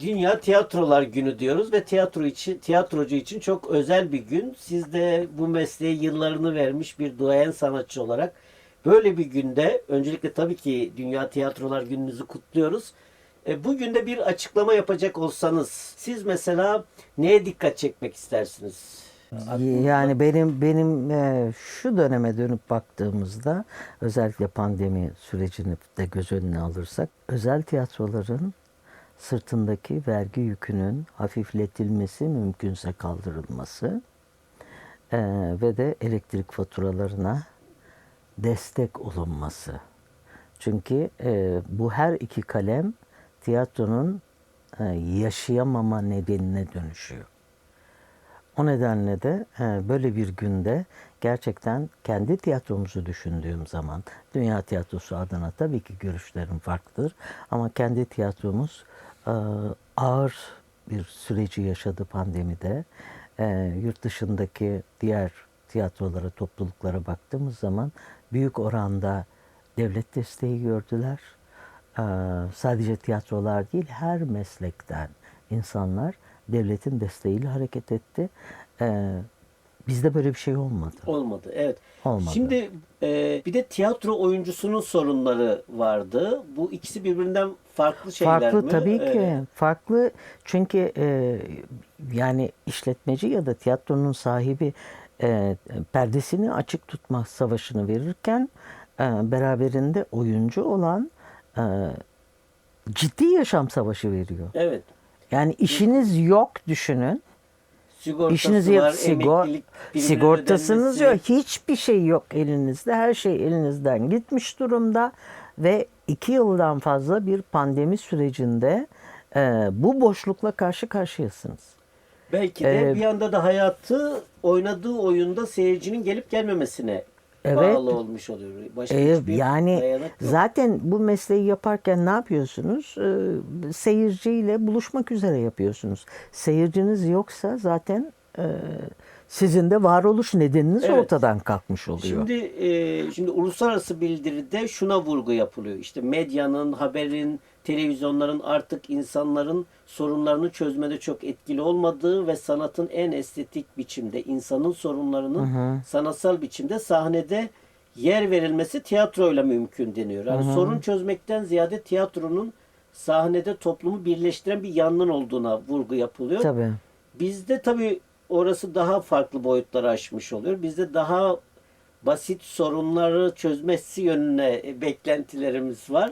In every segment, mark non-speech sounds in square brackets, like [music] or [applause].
Dünya Tiyatrolar Günü diyoruz ve tiyatro için tiyatrocu için çok özel bir gün. Siz de bu mesleğe yıllarını vermiş bir duayen sanatçı olarak böyle bir günde öncelikle tabii ki Dünya Tiyatrolar Gününüzü kutluyoruz. E, bugün de bir açıklama yapacak olsanız siz mesela neye dikkat çekmek istersiniz? Yani benim benim e, şu döneme dönüp baktığımızda özellikle pandemi sürecini de göz önüne alırsak özel tiyatroların sırtındaki vergi yükünün hafifletilmesi mümkünse kaldırılması e, ve de elektrik faturalarına destek olunması. Çünkü e, bu her iki kalem tiyatronun e, yaşayamama nedenine dönüşüyor. O nedenle de e, böyle bir günde gerçekten kendi tiyatromuzu düşündüğüm zaman dünya tiyatrosu adına tabii ki görüşlerim farklıdır ama kendi tiyatromuz ağır bir süreci yaşadı pandemide. E, yurt dışındaki diğer tiyatrolara, topluluklara baktığımız zaman büyük oranda devlet desteği gördüler. Ee, sadece tiyatrolar değil her meslekten insanlar devletin desteğiyle hareket etti. Bizde böyle bir şey olmadı. Olmadı. Evet. Olmadı. Şimdi e, bir de tiyatro oyuncusunun sorunları vardı. Bu ikisi birbirinden farklı şeyler Farklı mi? tabii ki. Evet. Farklı çünkü e, yani işletmeci ya da tiyatronun sahibi e, perdesini açık tutma savaşını verirken e, beraberinde oyuncu olan e, ciddi yaşam savaşı veriyor. Evet. Yani işiniz yok düşünün. Sigortası İşinizi var, sigor, sigortasınız yok. Hiçbir şey yok elinizde. Her şey elinizden gitmiş durumda. Ve iki yıldan fazla bir pandemi sürecinde e, bu boşlukla karşı karşıyasınız. Belki de Ee, bir anda da hayatı oynadığı oyunda seyircinin gelip gelmemesine Evet. bağlı olmuş oluyor. Başka Ee, hiçbir yani dayanak yok. zaten bu mesleği yaparken ne yapıyorsunuz? Ee, seyirciyle buluşmak üzere yapıyorsunuz. Seyirciniz yoksa zaten e, sizin de varoluş nedeniniz Evet. ortadan kalkmış oluyor. Şimdi e, şimdi uluslararası bildiride şuna vurgu yapılıyor. İşte medyanın, haberin, televizyonların artık insanların sorunlarını çözmede çok etkili olmadığı ve sanatın en estetik biçimde insanın sorunlarının sanatsal biçimde sahnede yer verilmesi tiyatroyla mümkün deniyor. Yani sorun çözmekten ziyade tiyatronun sahnede toplumu birleştiren bir yanının olduğuna vurgu yapılıyor. Tabii. Bizde tabii orası daha farklı boyutları aşmış oluyor. Bizde daha basit sorunları çözmesi yönüne e, beklentilerimiz var.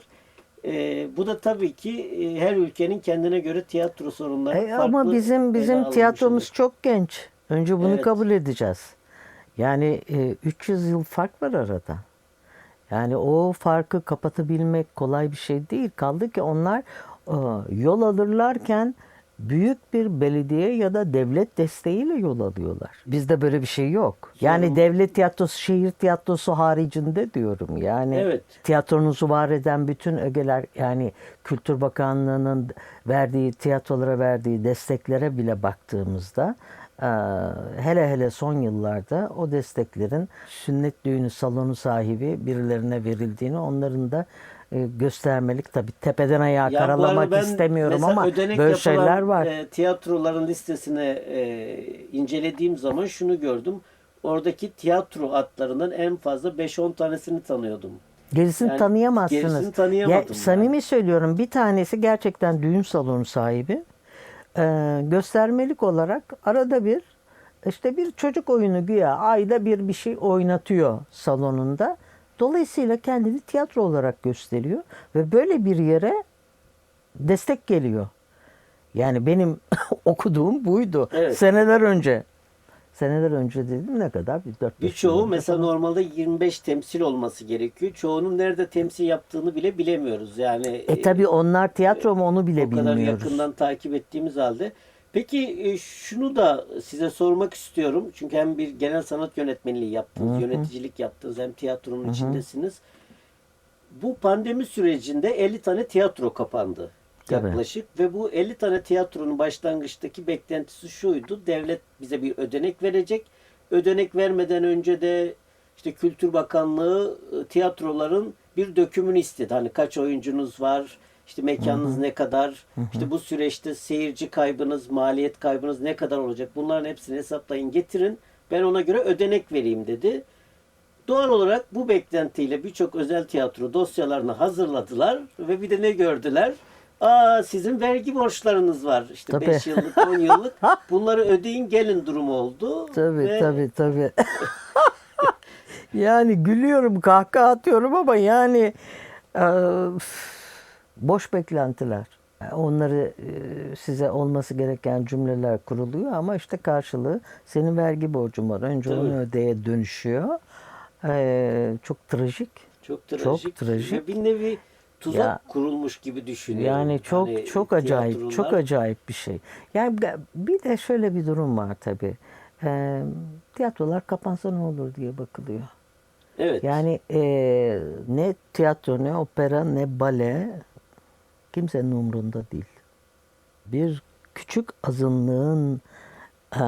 E, bu da tabii ki e, her ülkenin kendine göre tiyatro sorunları E, farklı. ama bizim bizim tiyatromuz oluyor. çok genç. Önce bunu Evet. kabul edeceğiz. Yani e, 300 yıl fark var arada. Yani o farkı kapatabilmek kolay bir şey değil. Kaldı ki onlar e, yol alırlarken büyük bir belediye ya da devlet desteğiyle yol alıyorlar. Bizde böyle bir şey yok. Yani Sorun- devlet tiyatrosu, şehir tiyatrosu haricinde diyorum. Yani Evet. tiyatronuzu var eden bütün ögeler yani Kültür Bakanlığı'nın verdiği tiyatrolara verdiği desteklere bile baktığımızda e, hele hele son yıllarda o desteklerin sünnet düğünü salonu sahibi birilerine verildiğini onların da göstermelik tabi tepeden ayağa Ya karalamak ben istemiyorum ama böyle şeyler var. e, tiyatroların listesine e, incelediğim zaman şunu gördüm. Oradaki tiyatro adlarından en fazla 5-10 tanesini tanıyordum. Gerisini Yani tanıyamazsınız. gerisini tanıyamadım Ya, yani. samimi söylüyorum bir tanesi gerçekten düğün salonu sahibi. Ee, göstermelik olarak arada bir işte bir çocuk oyunu güya ayda bir bir şey oynatıyor salonunda. Dolayısıyla kendini tiyatro olarak gösteriyor ve böyle bir yere destek geliyor. Yani benim [laughs] okuduğum buydu. Evet. Seneler önce. Seneler önce dedim ne kadar? Bir 4 Birçoğu mesela normalde 25 temsil olması gerekiyor. Çoğunun nerede temsil yaptığını bile bilemiyoruz. Yani E tabi onlar tiyatro mu onu bile o kadar bilmiyoruz. yakından takip ettiğimiz halde. Peki e, şunu da size sormak istiyorum. Çünkü hem bir genel sanat yönetmenliği yaptınız, yöneticilik yaptınız, hem tiyatronun içindesiniz. Bu pandemi sürecinde 50 tane tiyatro kapandı Tabii. yaklaşık ve bu 50 tane tiyatronun başlangıçtaki beklentisi şuydu. Devlet bize bir ödenek verecek. Ödenek vermeden önce de işte Kültür Bakanlığı e, tiyatroların bir dökümünü istedi. Hani kaç oyuncunuz var, işte mekanınız ne kadar, işte bu süreçte seyirci kaybınız, maliyet kaybınız ne kadar olacak? Bunların hepsini hesaplayın, getirin. Ben ona göre ödenek vereyim dedi. Doğal olarak bu beklentiyle birçok özel tiyatro dosyalarını hazırladılar ve bir de ne gördüler? Aa sizin vergi borçlarınız var. İşte Tabii. 5 yıllık, 10 yıllık. [laughs] Bunları ödeyin gelin durumu oldu. Tabii Ve tabii tabii. [laughs] yani gülüyorum, kahkaha atıyorum ama yani e, boş beklentiler. Onları e, size olması gereken cümleler kuruluyor ama işte karşılığı senin vergi borcun var. Önce Tabii. onu ödeye dönüşüyor. E, çok trajik. Çok trajik. trajik. Ve bir nevi tuzak Ya- kurulmuş gibi düşünüyorum. Yani çok Hani çok acayip, çok acayip bir şey. Yani bir- de şöyle bir durum var tabii. E, tiyatrolar kapansa ne olur diye bakılıyor. Evet. Yani e, ne tiyatro, ne opera, ne bale kimsenin umrunda değil. Bir küçük azınlığın e,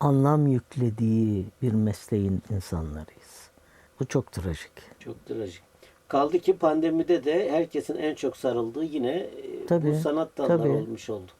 anlam yüklediği bir mesleğin insanlarıyız. Bu çok trajik. Çok trajik. Kaldı ki pandemide de herkesin en çok sarıldığı yine e, bu Tabii, sanat dalları olmuş oldu.